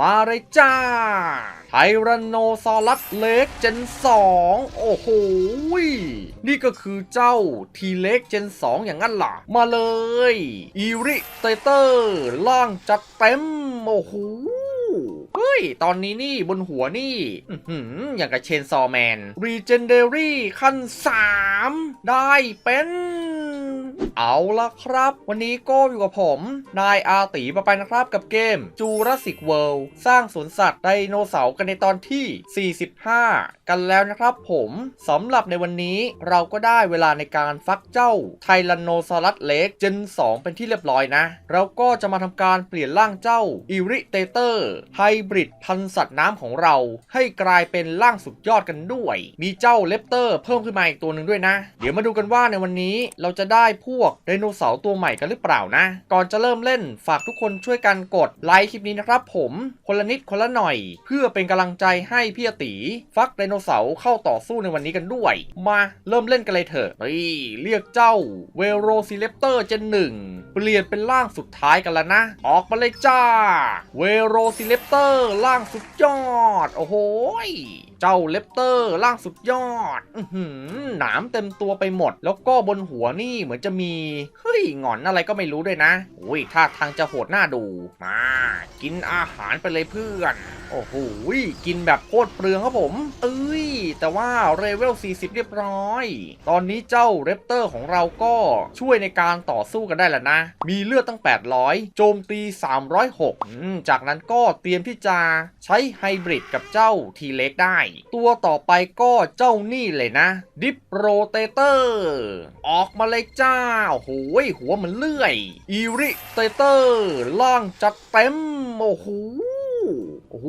มาเลยจ้า ไทแรนโนซอรัสเล็กเจน 2 โอ้โห นี่ก็คือเจ้าทีเล็กเจน 2 อย่างนั้นล่ะ มาเลย อีริเตเตอร์ล่างจัดเต็ม โอ้โหเฮ้ย ตอนนี้นี่บนหัวนี่อื้อหืออย่างกับเชนซอแมน รีเจนเดอรี่ขั้น 3 ได้เป็น เอาละครับ วันนี้ก็อยู่กับผม นายอาตีมาไปนะครับกับเกม Jurassic World สร้างสวนสัตว์ไดโนเสาร์กันในตอนที่ 45 กันแล้วนะครับผมสำหรับในวันนี้เราก็ได้เวลาในการฟักเจ้าไทแรนโนซอรัสเล็กเจน 2 เป็นที่เรียบร้อยนะ เราก็จะมาทำการเปลี่ยนร่างเจ้าอิริเตเตอร์ไฮบริดพันธุ์สัตว์น้ำของเรา ให้กลายเป็นร่างสุดยอดกันด้วย มีเจ้าเลปเตอร์เพิ่มขึ้นมาอีกตัวหนึ่งด้วยนะ เดี๋ยวมาดูกันว่าในวันนี้เราจะได้พวกไดโนเสาร์ตัวใหม่กันหรือเปล่านะ ก่อนจะเริ่มเล่นฝากทุกคนช่วยกันกดไลค์คลิปนี้นะครับผม คนละนิดคนละหน่อย เพื่อเป็นกำลังใจให้พี่อตีฟักไดโนเสาร์เข้าต่อสู้ในวันนี้กันด้วย มาเริ่มเล่นกันเลยเถอะเฮ้ยเรียกเจ้าเวโรซิเลปเตอร์เจนหนึ่งเปลี่ยนเป็นร่างสุดท้ายกันแล้วนะ ออกมาเลยจ้า เวโรซิเลปเตอร์ร่างสุดยอด โอ้โหยเจ้าเลปเตอร์ร่างสุดยอดอืหนามเต็มตัวไปหมด แล้วก็บนหัวนี่เหมือนจะมีเฮ้ยงอนอะไรก็ไม่รู้ด้วยนะอุ้ยท่าทางจะโหดหน้าดู มา กินอาหารไปเลยเพื่อน โอ้โหกินแบบโคตรเปลืองครับผม เอ้ย แต่ว่าเรเวล 40 เรียบร้อย ตอนนี้เจ้าเรปเตอร์ของเราก็ช่วยในการต่อสู้กันได้แล้วนะ มีเลือดตั้ง 800 โจมตี 306 จากนั้นก็เตรียมที่จะใช้ไฮบริดกับเจ้าทีเล็กได้ตัวต่อไปก็เจ้านี่เลยนะ ดิปโรเตเตอร์ ออกมาเลยจ้าโอ้โหยหัวมันเลื่อยอีริเตเตอร์ ล่างจัดเต็ม โอ้โหโอ้โห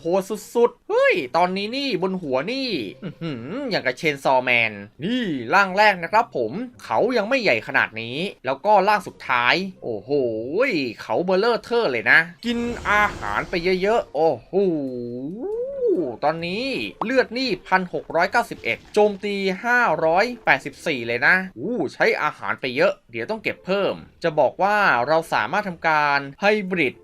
โหดสุดๆ เฮ้ย ตอนนี้นี่บนหัวนี่อื้อหืออย่างกับเชนซอแมน นี่ร่างแรกนะครับผม เขายังไม่ใหญ่ขนาดนี้ แล้วก็ร่างสุดท้าย โอ้โห เขาเบลเลอร์เทอร์เลยนะ กินอาหารไปเยอะๆ โอ้โห ตอนนี้เลือดนี่ 1691 โจมตี 584 เลยนะ อู้ใช้อาหารไปเยอะ เดี๋ยวต้องเก็บเพิ่ม จะบอกว่าเราสามารถทำการไฮบริด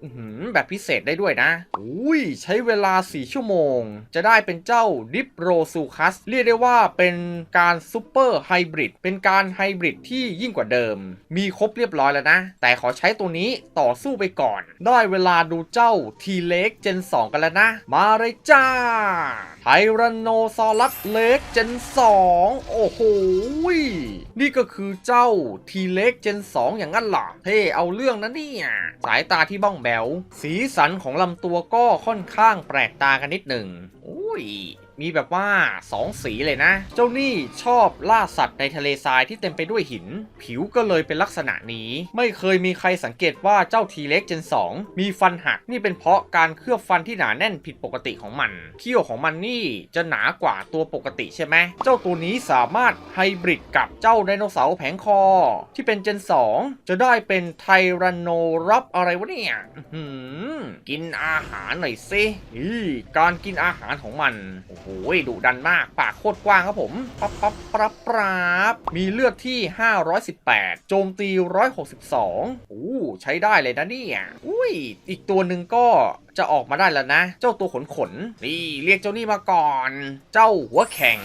แบบพิเศษได้ด้วยนะ อุ้ยใช้เวลา 4 ชั่วโมง จะได้เป็นเจ้าดิปโรซูคัส เรียกได้ว่าเป็นการซูเปอร์ไฮบริด เป็นการไฮบริดที่ยิ่งกว่าเดิม มีครบเรียบร้อยแล้วนะ แต่ขอใช้ตัวนี้ต่อสู้ไปก่อน ได้เวลาดูเจ้าทีเล็กเจน 2 กันแล้วนะ มาเลยจ้าไทแรนโนซอรัสเล็กเจน 2 โอ้โห นี่ก็คือเจ้าทีเล็กเจน 2 อย่างนั้นหรอเท่เอาเรื่องนะเนี่ย สายตาที่บ้องแบว สีสันของลำตัวก็ค่อนข้างแปลกตากันนิดหนึ่งอุ้ย มีแบบว่า 2 สีเลยนะ เจ้านี่ชอบล่าสัตว์ในทะเลทรายที่เต็มไปด้วยหิน ผิวก็เลยเป็นลักษณะนี้ ไม่เคยมีใครสังเกตว่าเจ้าทีเล็กเจน 2 มีฟันหักนี่เป็นเพราะการเคลือบฟันที่หนาแน่นผิดปกติของมัน เขี้ยวของมันนี่จะหนากว่าตัวปกติใช่ไหม เจ้าตัวนี้สามารถไฮบริดกับเจ้าไดโนเสาร์แผงคอ ที่เป็นเจน 2 จะได้เป็นไทรนโนรับอะไรวะเนี่ยอื้อหือกินอาหารหน่อยสินี่การกินอาหารของมันโอ้โหดุดันมากปากโคตรกว้างครับผมปั๊บปั๊บปรับปับมีเลือดที่ 518 โจมตี 162อู้ใช้ได้เลยนะเนี่ยอุ้ย อีกตัวหนึ่งก็จะออกมาได้แล้วนะ เจ้าตัวขนขนนี่เรียกเจ้านี่มาก่อน เจ้าหัวแข็ง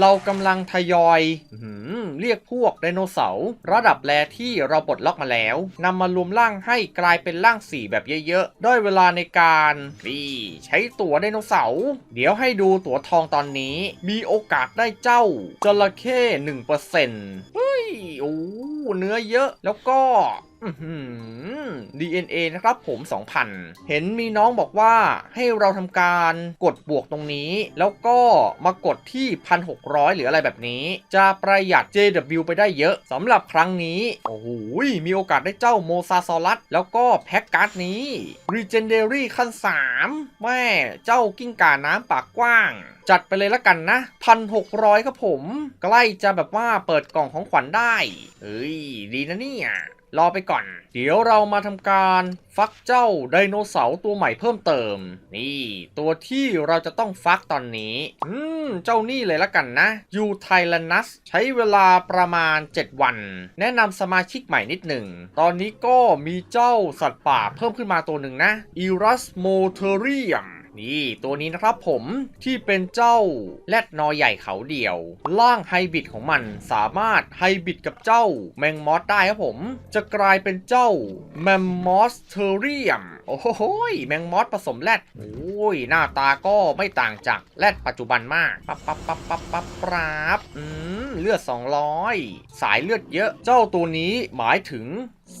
เรากำลังทยอยหือเรียกพวกไดโนเสาร์ระดับแรที่เราปลดล็อกมาแล้วนำมารวมร่างให้กลายเป็นร่างสี่แบบเยอะๆ ด้วยเวลาในการนี่ใช้ตัวไดโนเสาร์เดี๋ยวให้ดูตัวทองตอนนี้ มีโอกาสได้เจ้าจระเข้หนึ่งเปอร์เซ็นต์เฮ้ยโอ้เนื้อเยอะแล้วก็ DNA นะครับผม 2,000 เห็นมีน้องบอกว่าให้เราทำการกดบวกตรงนี้ แล้วก็มากดที่ 1,600 หรืออะไรแบบนี้ จะประหยัด JW ไปได้เยอะสำหรับครั้งนี้ โอ้โหมีโอกาสได้เจ้าโมซาซอรัส แล้วก็แพ็กการ์ดนี้ Legendary ขั้น 3 แม่เจ้ากิ้งก่าน้ำปากกว้าง จัดไปเลยละกันนะ1,600 ครับผม ใกล้จะแบบว่าเปิดกล่องของขวัญได้เฮ้ยดีนะเนี่ย รอไปก่อน เดี๋ยวเรามาทำการฟักเจ้าไดโนเสาร์ตัวใหม่เพิ่มเติม นี่ ตัวที่เราจะต้องฟักตอนนี้ อืม เจ้านี่เลยละกันนะยูไทแลนัสใช้เวลาประมาณ 7 วัน แนะนำสมาชิกใหม่นิดหนึ่ง ตอนนี้ก็มีเจ้าสัตว์ป่าเพิ่มขึ้นมาตัวหนึ่งนะอีรัสโมเทเรียม นี่ตัวนี้นะครับผมที่เป็นเจ้าแรดนอใหญ่เขาเดี่ยว ร่างไฮบริดของมันสามารถไฮบริดกับเจ้าแมงมอสได้ครับผม จะกลายเป็นเจ้าแมมมอสเทเรียมโอ้โหแมงมอสผสมแรดโอ้ยหน้าตาก็ไม่ต่างจากแรดปัจจุบันมากปั๊บปั๊บปั๊บปั๊บปั๊บปราบอืมเลือด 200 สายเลือดเยอะ เจ้าตัวนี้หมายถึง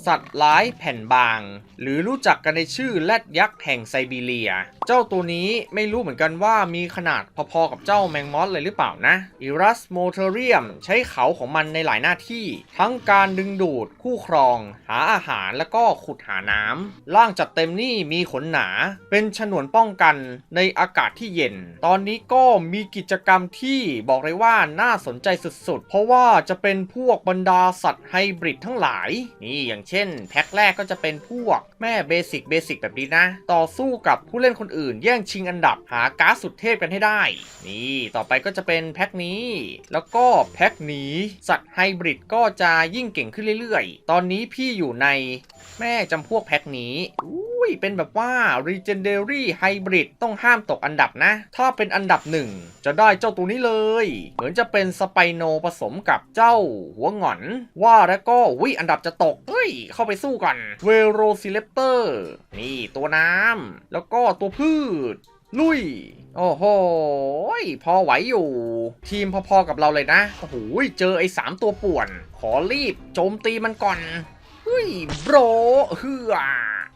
สัตว์ร้ายแผ่นบาง หรือรู้จักกันในชื่อแรดยักษ์แห่งไซบีเรีย เจ้าตัวนี้ไม่รู้เหมือนกันว่ามีขนาดพอๆกับเจ้าแมงมอสเลยหรือเปล่านะอิรัสโมเทเรียมใช้เขาของมันในหลายหน้าที่ ทั้งการดึงดูดคู่ครอง หาอาหารแล้วก็ขุดหาน้ำร่างจัดเต็มนี่มีขนหนา เป็นฉนวนป้องกันในอากาศที่เย็น ตอนนี้ก็มีกิจกรรมที่บอกเลยว่าน่าสนใจสุดๆเพราะว่าจะเป็นพวกบรรดาสัตว์ไฮบริดทั้งหลาย นี่อย่างเช่น แพ็คแรกก็จะเป็นพวกแม่เบสิกเบสิกแบบนี้นะ ต่อสู้กับผู้เล่นคนอื่น แย่งชิงอันดับหาการ์ดสุดเทพกันให้ได้ นี่ต่อไปก็จะเป็นแพ็คนี้ แล้วก็แพ็คนี้สัตว์ไฮบริดก็จะยิ่งเก่งขึ้นเรื่อยๆ ตอนนี้พี่อยู่ในแม่จำพวกแพ็คนี้อุ้ ยเป็นแบบว่า Legendary Hybrid ต้องห้ามตกอันดับนะ ถ้าเป็นอันดับหนึ่งจะได้เจ้าตัวนี้เลย เหมือนจะเป็นสไปโนผสมกับเจ้าหัวหงอน ว่าแล้วก็วิอันดับจะตก เฮ้ย เข้าไปสู้กันเวโรซิเลปเตอร์นี่ตัวน้ำแล้วก็ตัวพืชลุย โอ้โห พอไหวอยู่ ทีมพอๆกับเราเลยนะ โอ้โห เจอไอ้สามตัวป่วน ขอรีบโจมตีมันก่อน เฮ้ย โบรเฮือ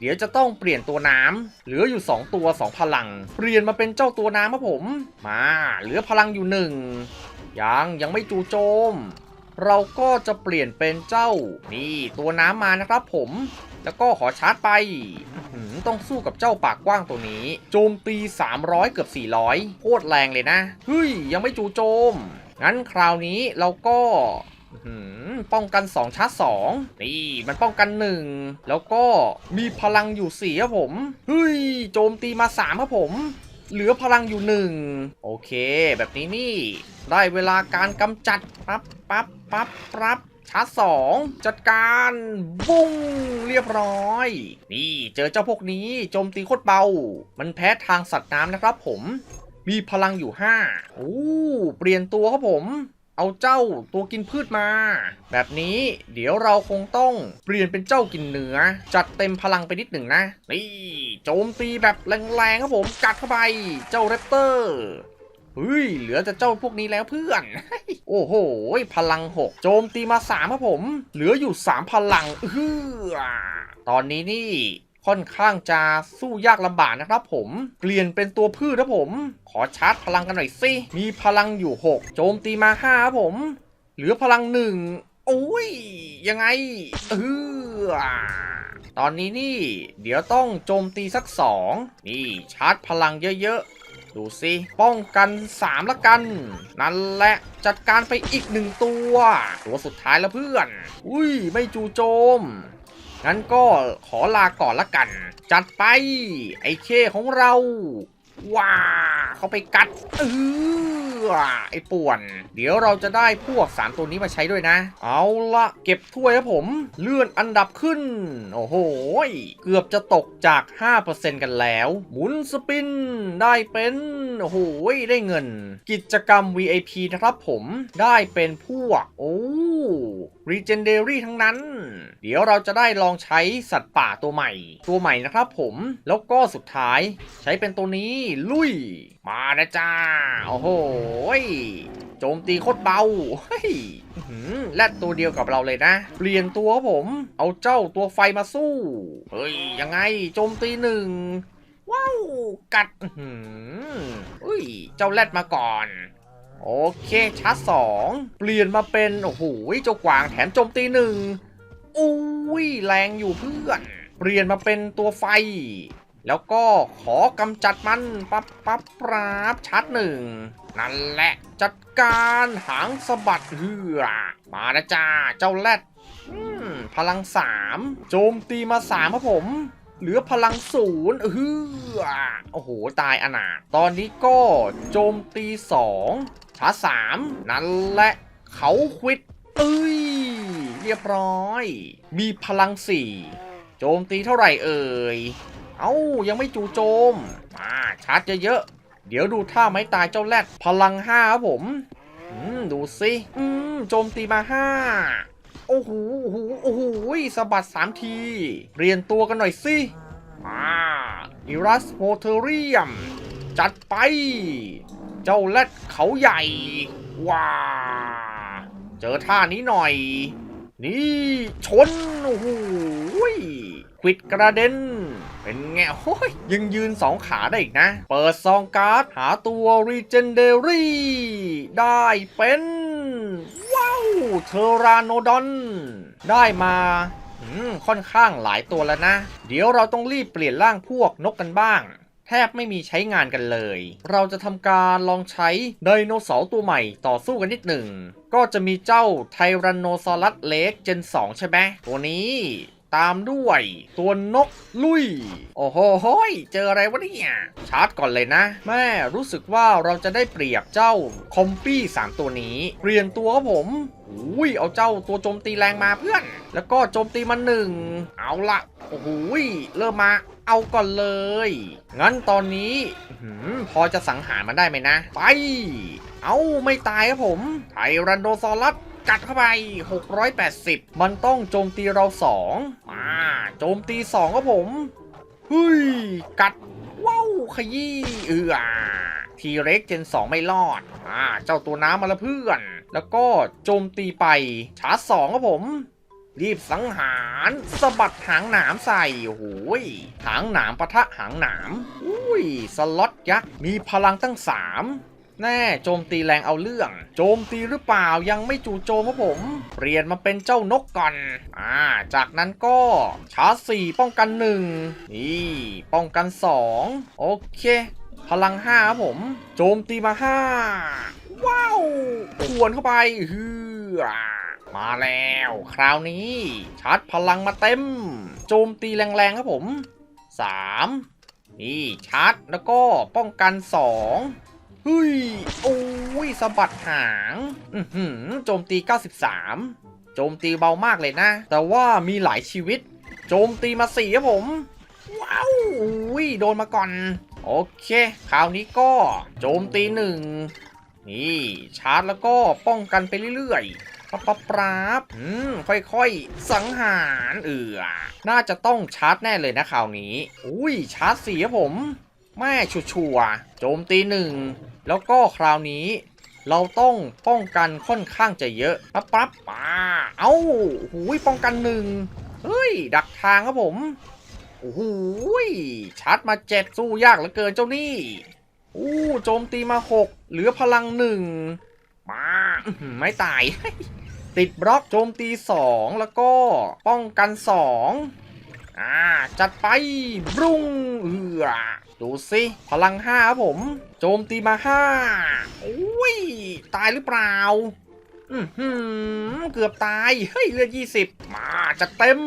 เดี๋ยวจะต้องเปลี่ยนตัวน้ำเหลืออยู่ 2 ตัว 2 พลัง เปลี่ยนมาเป็นเจ้าตัวน้ำครับผม มา เหลือพลังอยู่หนึ่งยังยังไม่จูโจม เราก็จะเปลี่ยนเป็นเจ้า นี่ตัวน้ำมานะครับผม แล้วก็ขอชาร์จไปต้องสู้กับเจ้าปากกว้างตัวนี้ โจมตี 300 เกือบ 400โคตรแรงเลยนะ เฮ้ย ยังไม่จูโจม งั้นคราวนี้เราก็ ป้องกัน 2ชาร์จ2นี่มันป้องกัน 1 แล้วก็มีพลังอยู่4ครับผมเฮ้ยโจมตีมา3ครับผม เหลือพลังอยู่หนึ่งโอเค แบบนี้นี่ได้เวลาการกำจัดปั๊บปั๊บปั๊บปั๊บชาร์จสองจัดการบุ้งเรียบร้อย นี่เจอเจ้าพวกนี้โจมตีโคตรเบา มันแพ้ทางสัตว์น้ำนะครับผม มีพลังอยู่5โอ้เปลี่ยนตัวครับผม เอาเจ้าตัวกินพืชมา แบบนี้เดี๋ยวเราคงต้องเปลี่ยนเป็นเจ้ากินเนื้อ จัดเต็มพลังไปนิดหนึ่งนะ นี่โจมตีแบบแรงๆครับผมกัดเข้าไปเจ้าแรปเตอร์เฮ้ย เหลือแต่เจ้าพวกนี้แล้วเพื่อน โอ้โห พลัง6โจมตีมา3ครับผม เหลืออยู่3พลังเฮือตอนนี้นี่ ค่อนข้างจะสู้ยากลำบากนะครับผม เปลี่ยนเป็นตัวพืชครับผม ขอชาร์จพลังกันหน่อยสิ มีพลังอยู่ 6 โจมตีมา5ครับผม เหลือพลังหนึ่งโอ้ย ยังไงเออตอนนี้นี่ เดี๋ยวต้องโจมตีสักสองนี่ชาร์จพลังเยอะๆ ดูสิ ป้องกัน 3 ละกัน นั่นแหละจัดการไปอีกหนึ่งตัว ตัวสุดท้ายแล้วเพื่อน อุ้ย ไม่จูโจม งั้นก็ขอลาก่อนละกัน จัดไปไอ้เคของเรา ว้า เขาไปกัดเออ ไอ้ป่วน เดี๋ยวเราจะได้พวก 3 ตัวนี้มาใช้ด้วยนะ เอาละเก็บถ้วยครับผม เลื่อนอันดับขึ้น โอ้โห เกือบจะตกจาก 5%กันแล้ว หมุนสปิน ได้เป็น โอ้โห ได้เงิน กิจกรรม VIP นะครับผม ได้เป็นพวก โอ้ Legendary ทั้งนั้น เดี๋ยวเราจะได้ลองใช้สัตว์ป่าตัวใหม่ ตัวใหม่นะครับผม แล้วก็สุดท้าย ใช้เป็นตัวนี้ ลุย มานะจ้า โอ้โหยโจมตีโคตรเบาเฮ้ยแลดตัวเดียวกับเราเลยนะ เปลี่ยนตัวผม เอาเจ้าตัวไฟมาสู้ เฮ้ย ยังไง โจมตีหนึ่ง ว้าว กัดอืออ้ย เจ้าแรดมาก่อน โอเคชาร์จสองเปลี่ยนมาเป็น โอ้โห เจ้ากวางแถมโจมตีหนึ่งอุ้ย แรงอยู่เพื่อน เปลี่ยนมาเป็นตัวไฟ แล้วก็ขอกำจัดมันปั๊บปั๊บปราบชาร์จหนึ่งนั่นแหละจัดการหางสะบัดเหือมานะจ้าเจ้าแรดพลังสามโจมตีมาสามครับผม เหลือพลังศูนย์เออโอ้โห ตายอนาถตอนนี้ก็โจมตีสองชาสามนั่นแหละเขาควิดเอ้ย เรียบร้อย มีพลังสี่โจมตีเท่าไหร่เอ่ย เอ้ายังไม่จู่โจมมาชาร์จเยอะๆเดี๋ยวดูท่าไม้ตายเจ้าแรดพลังห้าครับผมอืมดูสิอืมโจมตีมาห้าโอ้โหโอ้โหโอ้โหสะบัดสามที เรียนตัวกันหน่อยสิอ่าอิรัสโมเทเรียม จัดไป เจ้าแรดเขาใหญ่ ว้า เจอท่านี้หน่อย นี่ชน โอ้โหยควิดกระเด็น เป็นไงโอ้ยยังยืนสองขาได้อีกนะ เปิดซองการ์ด หาตัว Legendary ได้เป็น ว้าว เทราโนดอน ได้มาค่อนข้างหลายตัวแล้วนะ เดี๋ยวเราต้องรีบเปลี่ยนร่างพวกนกกันบ้าง แทบไม่มีใช้งานกันเลย เราจะทำการลองใช้ไดโนเสาร์ตัวใหม่ต่อสู้กันนิดหนึ่ง ก็จะมีเจ้าไทรันโนซอรัสเล็กเจน 2 ใช่ไหมตัวนี้ ตามด้วย ตัวนกลุย โอ้โหโหยเจออะไรวะเนี่ยชาร์จก่อนเลยนะ แม่รู้สึกว่าเราจะได้เปรียบเจ้าคอมปี้3ตัวนี้ เปลี่ยนตัวครับผมอุ้ยเอาเจ้าตัวโจมตีแรงมาเพื่อน แล้วก็โจมตีมาหนึ่ง เอาละโอ้โหเริ่มมาเอาก่อนเลย งั้นตอนนี้พอจะสังหารมันได้ไหมนะ ไป เอาไม่ตายครับผม ไทรันโดซอรัส กัดเข้าไป 680 มันต้องโจมตีเราสองมาโจมตีสองครับผมเฮ้ยกัดว้าวขยี้เอือทีเร็กเจน 2 ไม่รอดอ่าเจ้าตัวน้ำมาล้วเพื่อน แล้วก็โจมตีไปชาร์จสองครับผม รีบสังหารสะบัดหางหนามใส่โอ้ยหางหนามปะทะหางหนามอุ้ยสล็อตยักษ์มีพลังตั้งสาม แน่โจมตีแรงเอาเรื่อง โจมตีหรือเปล่ายังไม่จู่โจมครับผม เปลี่ยนมาเป็นเจ้านกก่อน อ่า จากนั้นก็ชาร์จสี่ป้องกันหนึ่งนี่ ป้องกันสองโอเค พลังห้าครับผม โจมตีมาห้าว้าวขวนเข้าไปฮือมาแล้ว คราวนี้ชาร์จพลังมาเต็ม โจมตีแรงๆครับผม 3 นี่ชาร์จแล้วก็ป้องกัน 2 เฮ้ย โอ้ยสะบัดหาง อือหือโจมตี 93 โจมตีเบามากเลยนะ แต่ว่ามีหลายชีวิต โจมตีมาสี่ครับผม ว้าวอุ้ยโดนมาก่อน โอเค คราวนี้ก็โจมตีหนึ่ง นี่ ชาร์จแล้วก็ป้องกันไปเรื่อยๆปั๊บปั๊บปราบอืม ค่อยๆ สังหารเอือ น่าจะต้องชาร์จแน่เลยนะคราวนี้ อุ้ย ชาร์จสี่ครับผมแม่ชัวๆโจมตีหนึ่ง แล้วก็คราวนี้เราต้องป้องกันค่อนข้างจะเยอะปั๊บปั๊บป้าเอ้าหูยป้องกันหนึ่งเฮ้ย ดักทางครับผมโอ้โหชาร์จมาเจ็ดสู้ยากเหลือเกินเจ้านี่อู้โจมตีมาหกเหลือพลังหนึ่งมาไม่ตาย ติดบล็อกโจมตีสองแล้วก็ป้องกันสองอ่า จัดไปบรุงเอือ ดูสิพลังห้าครับผม โจมตีมาห้าโอ้ย ตายหรือเปล่า อือหือเกือบตาย เฮ้ยเลือดยี่สิบมาจัดเต็ม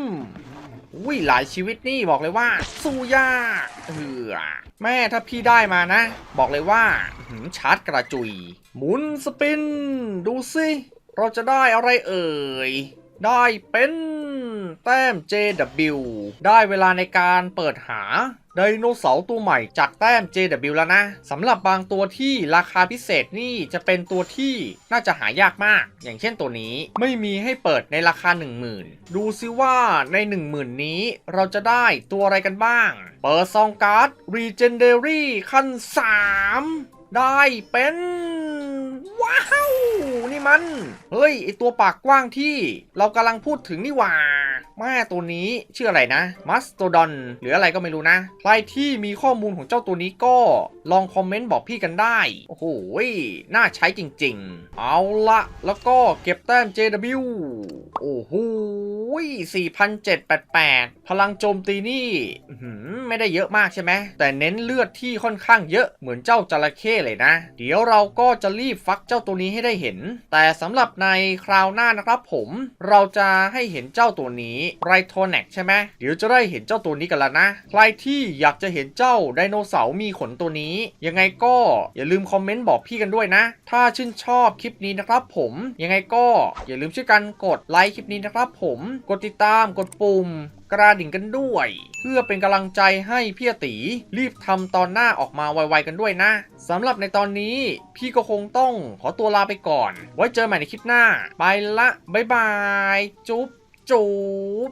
อุ้ยหลายชีวิตนี่บอกเลยว่า สู้ยากเออแม่ถ้าพี่ได้มานะ บอกเลยว่าหืมชาร์จกระจุย หมุนสปิน ดูสิ เราจะได้อะไรเอ่ย ได้เป็น แต้ม JW ได้เวลาในการเปิดหาไดโนเสาร์ตัวใหม่จากแต้ม JW แล้วนะสำหรับบางตัวที่ราคาพิเศษนี่จะเป็นตัวที่น่าจะหายากมาก อย่างเช่นตัวนี้ไม่มีให้เปิดในราคา 10,000 ดูซิว่าใน 10,000 นี้เราจะได้ตัวอะไรกันบ้าง เปิดซองการ์ด Legendary ขั้น 3 ได้เป็น ว้าว นี่มัน เฮ้ย ไอตัวปากกว้างที่เรากำลังพูดถึงนี่หว่า แม่ตัวนี้ชื่ออะไรนะมัสโตดอนหรืออะไรก็ไม่รู้นะ ใครที่มีข้อมูลของเจ้าตัวนี้ก็ ลองคอมเมนต์บอกพี่กันได้ โอ้โห น่าใช้จริง ๆ เอาละแล้วก็เก็บแต้ม JW โอ้โห4,788 พลังโจมตีนี่ไม่ได้เยอะมากใช่ไหม แต่เน้นเลือดที่ค่อนข้างเยอะเหมือนเจ้าจระเข้เลยนะ เดี๋ยวเราก็จะรีบฟักเจ้าตัวนี้ให้ได้เห็น แต่สำหรับในคราวหน้านะครับผม เราจะให้เห็นเจ้าตัวนี้ไรโทแนกใช่ไหมเดี๋ยวจะได้เห็นเจ้าตัวนี้กันแล้วนะ ใครที่อยากจะเห็นเจ้าไดโนเสาร์มีขนตัวนี้ยังไงก็อย่าลืมคอมเมนต์บอกพี่กันด้วยนะ ถ้าชื่นชอบคลิปนี้นะครับผม ยังไงก็อย่าลืมช่วยกันกดไลค์คลิปนี้นะครับผม กดติดตาม กดปุ่มกระดิ่งกันด้วย เพื่อเป็นกำลังใจให้พี่ตีรีบทำตอนหน้าออกมาไวๆกันด้วยนะสำหรับในตอนนี้พี่ก็คงต้องขอตัวลาไปก่อน ไว้เจอใหม่ในคลิปหน้า ไปละบ๊ายบาย จุ๊บจุ๊บ